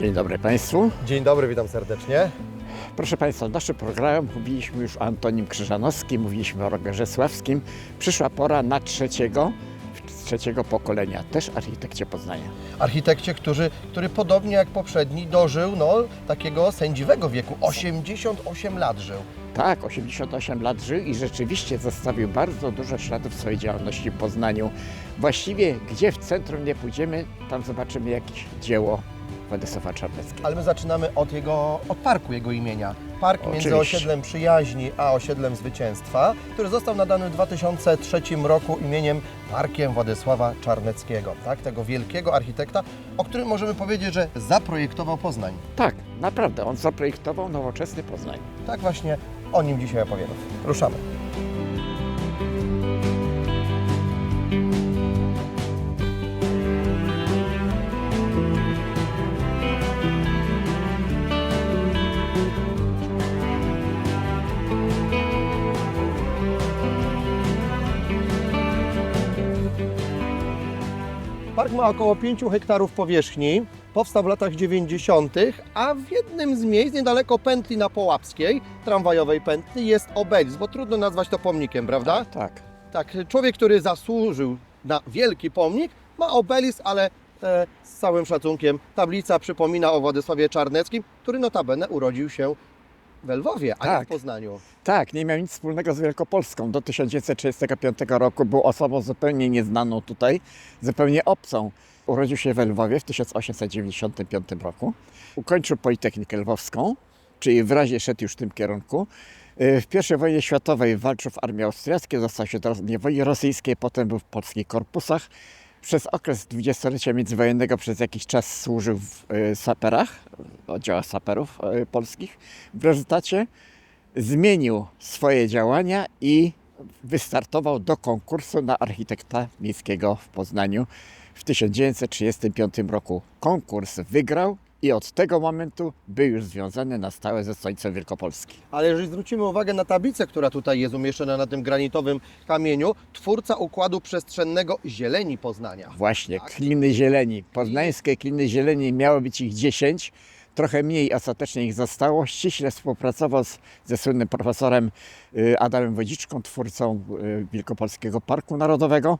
Dzień dobry Państwu. Dzień dobry, witam serdecznie. Proszę Państwa, w naszym programie mówiliśmy już o Antonim Krzyżanowskim, mówiliśmy o Rogerze Sławskim. Przyszła pora na trzeciego, trzeciego pokolenia, też architekcie Poznania. Architekcie, który, który podobnie jak poprzedni dożył no, takiego sędziwego wieku. 88 lat żył. Tak, 88 lat żył i rzeczywiście zostawił bardzo dużo śladów swojej działalności w Poznaniu. Właściwie gdzie w centrum nie pójdziemy, tam zobaczymy jakieś dzieło Władysława Czarneckiego. Ale my zaczynamy od jego, od parku jego imienia. Park między Oczywiście. osiedlem Przyjaźni a osiedlem Zwycięstwa, który został nadany w 2003 roku imieniem Parkiem Władysława Czarneckiego, tak? tego wielkiego architekta, o którym możemy powiedzieć, że zaprojektował Poznań. Tak, naprawdę, on zaprojektował nowoczesny Poznań. Tak właśnie o nim dzisiaj opowiemy. Ruszamy. Park ma około 5 hektarów powierzchni. Powstał w latach 90., a w jednym z miejsc, niedaleko pętli na Połapskiej, tramwajowej pętli, jest obelisk, bo trudno nazwać to pomnikiem, prawda? Tak. Tak, człowiek, który zasłużył na wielki pomnik, ma obelisk, ale e, z całym szacunkiem tablica przypomina o Władysławie Czarneckim, który notabene urodził się w Lwowie, a nie Tak. w Poznaniu. Tak, nie miał nic wspólnego z Wielkopolską. Do 1935 roku był osobą zupełnie nieznaną tutaj, zupełnie obcą. Urodził się we Lwowie w 1895 roku. Ukończył Politechnikę Lwowską, czyli w razie szedł już w tym kierunku. Y, W I wojnie światowej walczył w armii austriackiej, został się do niewoli rosyjskiej, potem był w polskich korpusach. Przez okres dwudziestolecia międzywojennego przez jakiś czas służył w y, saperach, w oddziałach saperów y, polskich. W rezultacie zmienił swoje działania i wystartował do konkursu na architekta miejskiego w Poznaniu w 1935 roku. Konkurs wygrał i od tego momentu był już związany na stałe ze stolicą Wielkopolski. Ale jeżeli zwrócimy uwagę na tablicę, która tutaj jest umieszczona na tym granitowym kamieniu, twórca układu przestrzennego zieleni Poznania. Właśnie, Tak. kliny zieleni. Poznańskie kliny zieleni miało być ich 10. Trochę mniej ostatecznie ich zostało. Ściśle współpracował z, ze słynnym profesorem y, Adamem Wodziczką, twórcą y, Wielkopolskiego Parku Narodowego.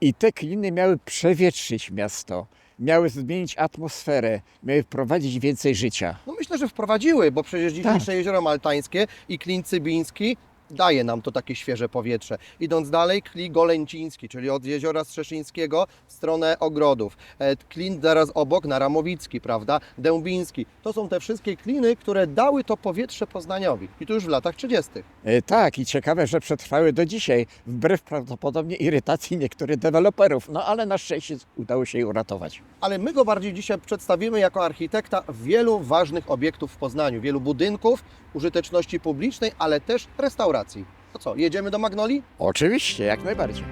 I te kliny miały przewietrzyć miasto, miały zmienić atmosferę, miały wprowadzić więcej życia. No myślę, że wprowadziły, bo przecież dzisiejsze jezioro maltańskie i klin cybiński daje nam to takie świeże powietrze. Idąc dalej, klin golęciński, czyli od jeziora Strzeszyńskiego w stronę ogrodów. E, Klin zaraz obok, Naramowicki, prawda? Dębiński. To są te wszystkie kliny, które dały to powietrze Poznaniowi. I to już w latach 30. E, Tak, i ciekawe, że przetrwały do dzisiaj, wbrew prawdopodobnie irytacji niektórych deweloperów. No ale na szczęście udało się je uratować. ale my go bardziej dzisiaj przedstawimy jako architekta wielu ważnych obiektów w Poznaniu, wielu budynków użyteczności publicznej, ale też restauracji. To co, jedziemy do Magnolii? Oczywiście, jak najbardziej.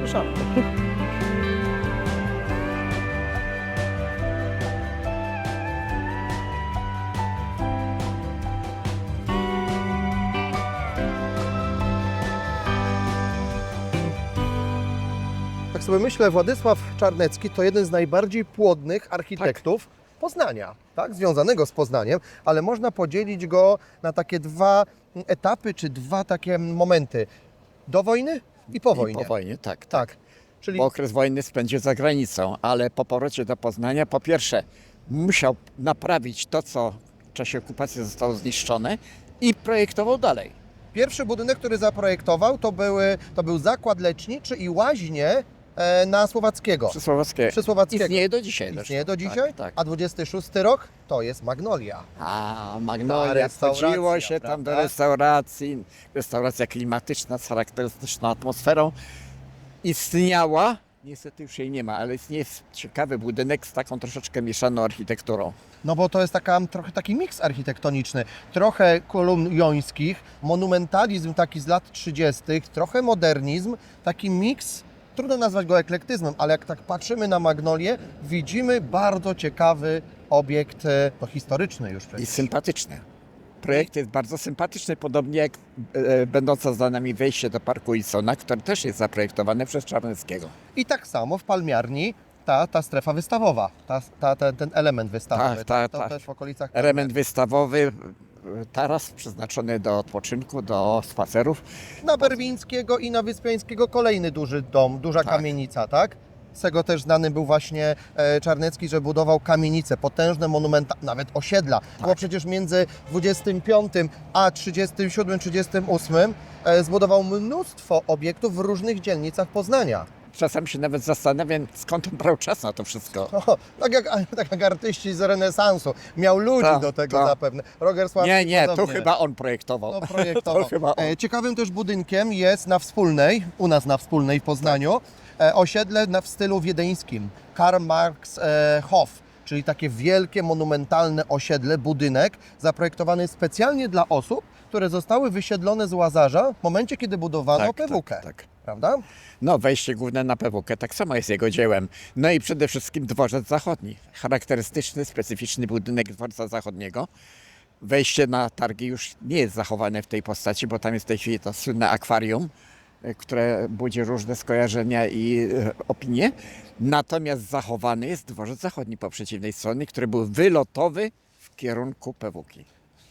Ruszamy. Tak sobie myślę, Władysław Czarnecki to jeden z najbardziej płodnych architektów Poznania, tak? związanego z Poznaniem, ale można podzielić go na takie dwa etapy, czy dwa takie momenty. Do wojny i po wojnie. I po wojnie, tak, tak. Tak. Czyli Bo okres wojny spędził za granicą, ale po powrocie do Poznania, po pierwsze, musiał naprawić to, co w czasie okupacji zostało zniszczone i projektował dalej. pierwszy budynek, który zaprojektował, to, były, to był zakład leczniczy i łaźnie e, na Słowackiego. Przy Słowackie. Przy Słowackiego. Istnieje do dzisiaj. Istnieje zresztą. do dzisiaj, Tak, tak. a 26 rok to jest Magnolia. A, Ta Magnolia, restauracja, wchodziło się tam do prawda? restauracji, restauracja klimatyczna z charakterystyczną atmosferą. Istniała, niestety już jej nie ma, ale istnieje ciekawy budynek z taką troszeczkę mieszaną architekturą. No bo to jest taka, trochę taki miks architektoniczny. Trochę kolumn jońskich, monumentalizm taki z lat 30., trochę modernizm, taki miks. Trudno nazwać go eklektyzmem, ale jak tak patrzymy na Magnolię, widzimy bardzo ciekawy obiekt, e, to historyczny już I przecież. sympatyczny. Projekt jest bardzo sympatyczny, podobnie jak e, będące za nami wejście do Parku Wilsona, który też jest zaprojektowany przez Czarneckiego. I tak samo w Palmiarni ta, ta strefa wystawowa, ta, ta, ten, ten element wystawowy. Tak, tak, to tak. też w okolicach Element wystawowy, e, taras przeznaczony do odpoczynku, do spacerów. Na Berwińskiego i na Wyspiańskiego kolejny duży dom, duża Tak. kamienica, tak? Z tego też znany był właśnie e, Czarnecki, że budował kamienice, potężne monumenta, nawet osiedla. Tak. Bo przecież między 25 a 37, 38 e, zbudował mnóstwo obiektów w różnych dzielnicach Poznania. Czasem się nawet zastanawiam, skąd on brał czas na to wszystko. O, tak, jak, tak jak artyści z renesansu. Miał ludzi Tak, do tego tak. zapewne. Roger Sławski Nie, nie, to podobnie. chyba on projektował. No, projektował. To chyba on. E, Ciekawym też budynkiem jest na Wspólnej, u nas na Wspólnej w Poznaniu, e, osiedle na, w stylu wiedeńskim, Karl Marx e, Hof, czyli takie wielkie, monumentalne osiedle, budynek zaprojektowany specjalnie dla osób, które zostały wysiedlone z Łazarza w momencie, kiedy budowano Tak, PWK. tak, tak. Prawda? No, wejście główne na PWK tak samo jest jego dziełem. No i przede wszystkim dworzec zachodni. Charakterystyczny, specyficzny budynek dworca zachodniego. Wejście na targi już nie jest zachowane w tej postaci, bo tam jest w tej chwili to słynne akwarium, e, które budzi różne skojarzenia i e, opinie. Natomiast zachowany jest dworzec zachodni po przeciwnej stronie, który był wylotowy w kierunku PWK.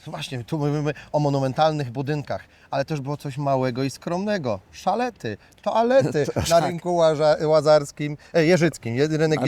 Właśnie, tu mówimy o monumentalnych budynkach, ale też było coś małego i skromnego. Szalety, toalety na Tak. rynku łaza, łazarskim, e, jeżyckim, je- rynek Na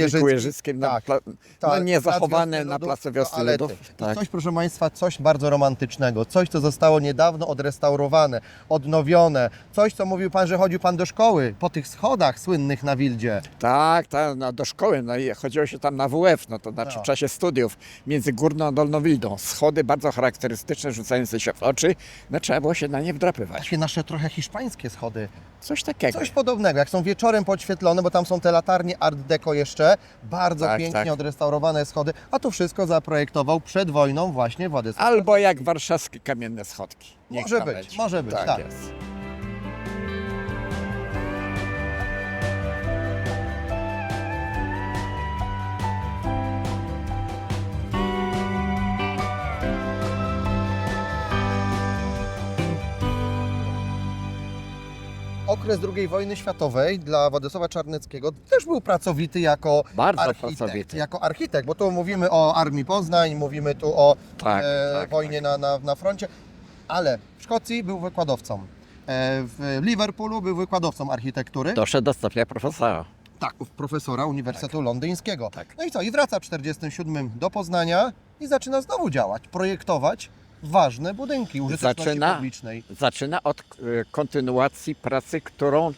na Tak. pla... Tak, no nie zachowane na placu Wiosny. Ludów. Tak. Coś, proszę Państwa, coś bardzo romantycznego, coś, co zostało niedawno odrestaurowane, odnowione, coś, co mówił Pan, że chodził Pan do szkoły, po tych schodach słynnych na Wildzie. Tak, tak, no, do szkoły. No i chodziło się tam na WF, no to znaczy No. w czasie studiów między Górną a Dolną Wildą. Schody bardzo charakterystyczne, rzucające się w oczy. No trzeba było się na nie wdrapywać. Takie nasze trochę hiszpańskie schody. Coś takiego. Coś podobnego, jak są wieczorem podświetlone, bo tam są te latarnie Art Deco jeszcze, bardzo Tak, pięknie tak. odrestaurowane schody, a to wszystko zaprojektował przed wojną właśnie Władysław. Albo jak warszawskie kamienne schodki. Niech Może tam być, będzie. może być, Tak, tak. jest. Okres II wojny światowej dla Władysława Czarneckiego też był pracowity jako Bardzo architekt, pracowity. jako architekt, bo tu mówimy o Armii Poznań, mówimy tu o Tak, e, tak, wojnie Na, na, na froncie, ale w Szkocji był wykładowcą. E, w Liverpoolu był wykładowcą architektury. Doszedł do stopnia profesora. Tak, u profesora Uniwersytetu Londyńskiego. Tak. No i co? I wraca w 47 do Poznania i zaczyna znowu działać, projektować ważne budynki użyteczności Zaczyna- publicznej. Zaczyna od e, kontynuacji pracy, którą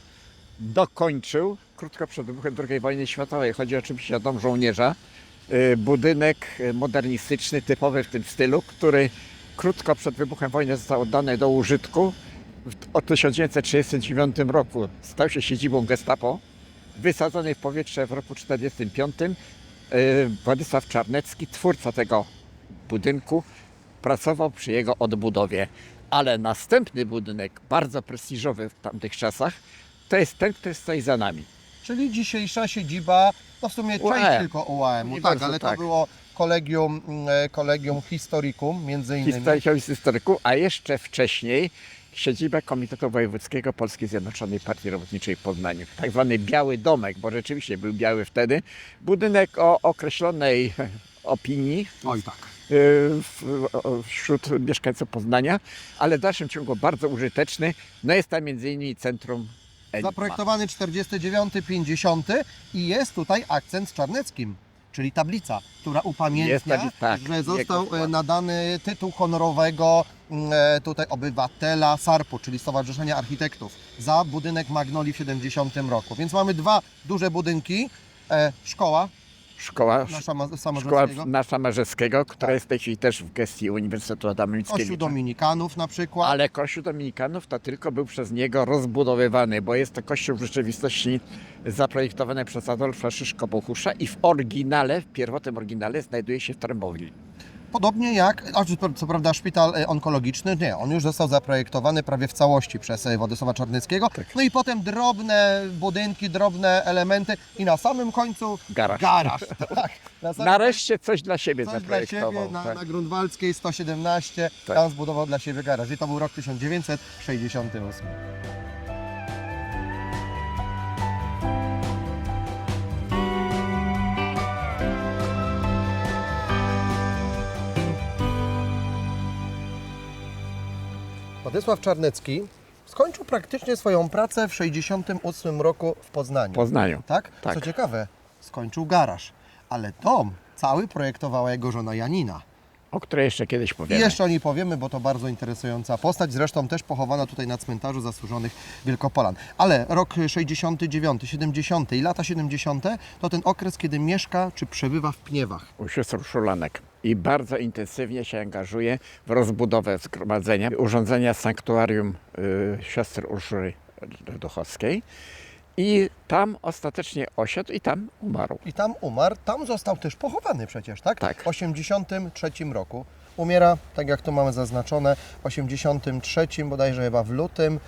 dokończył krótko przed wybuchem II wojny światowej. Chodzi oczywiście o dom żołnierza. E, Budynek e, modernistyczny, typowy w tym stylu, który krótko przed wybuchem wojny został oddany do użytku. W- Od 1939 roku stał się siedzibą gestapo. Wysadzony w powietrze w roku 1945 e, Władysław Czarnecki, twórca tego budynku, pracował przy jego odbudowie. Ale następny budynek, bardzo prestiżowy w tamtych czasach, to jest ten, który stoi za nami. Czyli dzisiejsza siedziba, no w sumie UAM. część tylko UAM-u, tak, Uniwersytet, ale to tak. było kolegium, mm, e, kolegium historikum między innymi. Historyków historyku, a jeszcze wcześniej siedziba Komitetu Wojewódzkiego Polskiej Zjednoczonej Partii Robotniczej w Poznaniu. Tak zwany Biały Domek, bo rzeczywiście był biały wtedy. Budynek o określonej opinii Oj tak. Y, wśród mieszkańców Poznania, ale w dalszym ciągu bardzo użyteczny. No jest tam innymi centrum Enigma. Zaprojektowany 49-50 i jest tutaj akcent z Czarneckim, czyli tablica, która upamiętnia, tak, że został e, nadany tytuł honorowego mm, e, tutaj obywatela SARP-u, czyli Stowarzyszenia Architektów, za budynek Magnolii w 70 roku. Więc mamy dwa duże budynki, e, szkoła Szkoła, nasza ma- szkoła nasza Marzeskiego, która Tak. jest w tej chwili też w gestii Uniwersytetu Adama Kościół Mickiewicza. Dominikanów na przykład. Ale Kościół Dominikanów to tylko był przez niego rozbudowywany, bo jest to kościół w rzeczywistości zaprojektowany przez Adolfa Szyszko-Bohusza i w oryginale, w pierwotnym oryginale znajduje się w Trębowli. Podobnie jak, co- prawda szpital e, onkologiczny, nie, on już został zaprojektowany prawie w całości przez e, Władysława Czarnyckiego. Tak. No i potem drobne budynki, drobne elementy i na samym końcu Garaż. garaż. Tak, na samym Nareszcie coś dla siebie coś dla siebie zaprojektował. na, tak. na Grunwaldzkiej 117, Tak. tam zbudował dla siebie garaż i to był rok 1968. Władysław Czarnecki skończył praktycznie swoją pracę w 68 roku w Poznaniu. Poznaniu. tak? Tak. Co ciekawe, skończył garaż, ale dom cały projektowała jego żona Janina. O której jeszcze kiedyś I powiemy. jeszcze o niej powiemy, bo to bardzo interesująca postać, zresztą też pochowana tutaj na cmentarzu zasłużonych Wielkopolan. Ale rok 69, 70 i lata 70 to ten okres, kiedy mieszka czy przebywa w Pniewach. u sióstr Urszulanek i bardzo intensywnie się angażuje w rozbudowę zgromadzenia, urządzenia sanktuarium y, siostry Urszuli Duchowskiej i tam ostatecznie osiadł i tam umarł. I tam umarł, tam został też pochowany przecież, tak? Tak. W 83 roku. Umiera, tak jak tu mamy zaznaczone, w 83 bodajże chyba w lutym.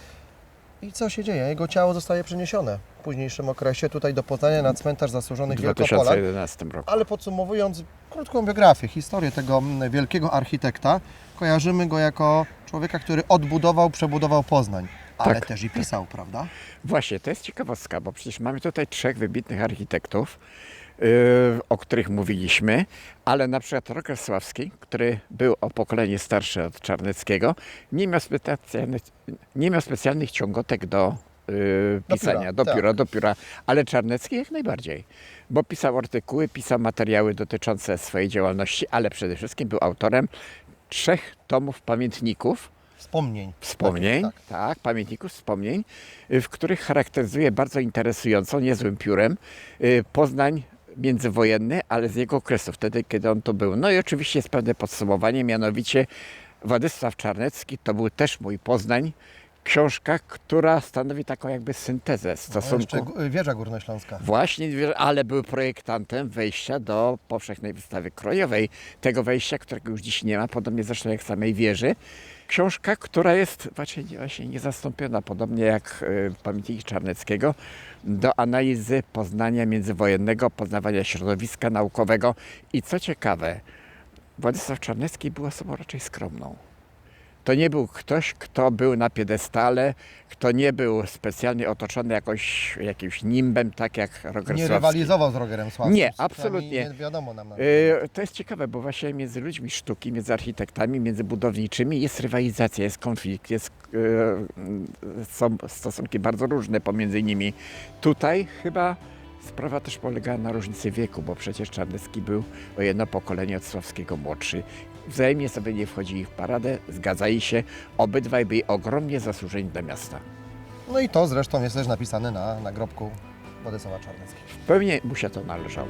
I co się dzieje? Jego ciało zostaje przeniesione w późniejszym okresie tutaj do Poznania na cmentarz W zasłużonych Wielkopolan. 2011 roku. Ale podsumowując krótką biografię, historię tego mm, wielkiego architekta, kojarzymy go jako człowieka, który odbudował, przebudował Poznań. Ale Tak, też i pisał, prawda? Właśnie, to jest ciekawostka, bo przecież mamy tutaj trzech wybitnych architektów, yy, o których mówiliśmy, ale na przykład Rokersławski, który był o pokolenie starszy od Czarneckiego, nie miał specjalnych, nie miał specjalnych ciągotek do Do pisania, pióra, do tak. pióra, do pióra, ale Czarnecki jak najbardziej, bo pisał artykuły, pisał materiały dotyczące swojej działalności, ale przede wszystkim był autorem trzech tomów pamiętników, Wspomnień. wspomnień, Tak, tak, pamiętników wspomnień, y, w których charakteryzuje bardzo interesująco, niezłym piórem, y, Poznań międzywojenny, ale z jego okresu, wtedy, kiedy on to był. No i oczywiście jest pewne podsumowanie, mianowicie Władysław Czarnecki to był też mój Poznań, książka, która stanowi taką jakby syntezę stosunku... jeszcze Wieża Górnośląska. Właśnie, ale był projektantem wejścia do powszechnej wystawy krojowej. Tego wejścia, którego już dziś nie ma, podobnie zresztą jak samej wieży. Książka, która jest właśnie, właśnie niezastąpiona, podobnie jak y, pamiętniki Czarneckiego, do analizy poznania międzywojennego, poznawania środowiska naukowego. I co ciekawe, Władysław Czarnecki był osobą raczej skromną. To nie był ktoś, kto był na piedestale, kto nie był specjalnie otoczony jakoś, jakimś nimbem, tak jak Roger Nie Sławski. rywalizował z Rogerem Sławskim. Nie, absolutnie. Nie wiadomo nam na Y, To jest ciekawe, bo właśnie między ludźmi sztuki, między architektami, między budowniczymi jest rywalizacja, jest konflikt, jest, y, są stosunki bardzo różne pomiędzy nimi. Tutaj chyba sprawa też polegała na różnicy wieku, bo przecież Czarnecki był o jedno pokolenie od Sławskiego młodszy. Wzajemnie sobie nie wchodzili w paradę, zgadzali się, obydwaj byli ogromnie zasłużeni dla miasta. No i to zresztą jest też napisane na nagrobku Władysława Czarneckiego. W pełni mu się to należało.